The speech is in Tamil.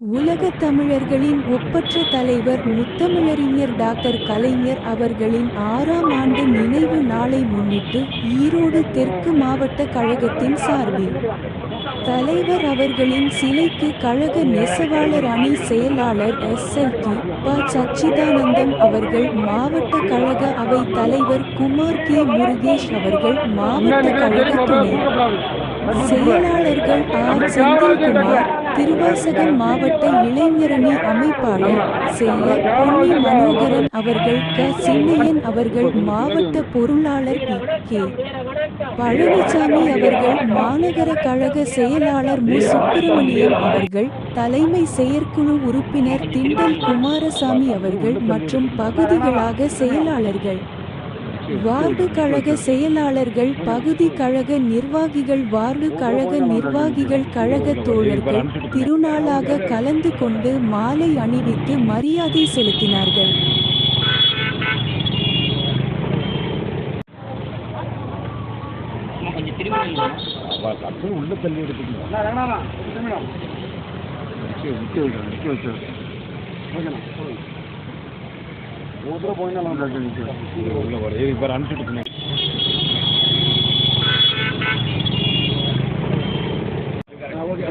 உலகத் தமிழர்களின் ஒப்பற்ற தலைவர் முத்தமிழறிஞர் டாக்டர் கலைஞர் அவர்களின் ஆறாம் ஆண்டு நினைவு நாளை முன்னிட்டு ஈரோடு தெற்கு மாவட்ட கழகத்தின் சார்பில். தலைவர் அவர்களின் சிலைக்கு கழக நெசவாளர் அணி செயலாளர் எஸ். எல். டி ப. சச்சிதானந்தம் அவர்கள் மாவட்ட கழக அவை தலைவர் குமார் கே. முருகேஷ் அவர்கள் மாவட்ட கழக துணை. செயலாளர்கள் ஆர் செந்தில்குமார் திருவாசகம் மாவட்ட இளைஞரணி அமைப்பாளர் செல்ல பொன்னி மனோகரன் அவர்கள் க. சின்னையன் அவர்கள் மாவட்ட பொருளாளர் பி. கே. பழனிசாமி அவர்கள் மாநகர கழக செயலாளர் மு. சுப்பிரமணியம் அவர்கள் தலைமை செயற்குழு உறுப்பினர் திண்டல் குமாரசாமி அவர்கள் மற்றும் பகுதிகளாக செயலாளர்கள். வார்டு கழக செயலாளர்கள் பகுதி கழக நிர்வாகிகள் வார்டு கழக நிர்வாகிகள் கழக தோழர்கள் திருநாளாக கலந்து கொண்டு மாலை அணிவித்து மரியாதை செலுத்தினார்கள். உள்ள தள்ளி எடுத்துக்கணும் ಹೋದ್ರೆ ಬೋಗಿನಲ್ಲಿ ಒಂದು ರಜೆ ನಿಂತಿದೆ ಇಬ್ಬರು ಅನ್ಸಿಟ್ಟು ಹೋಗಿ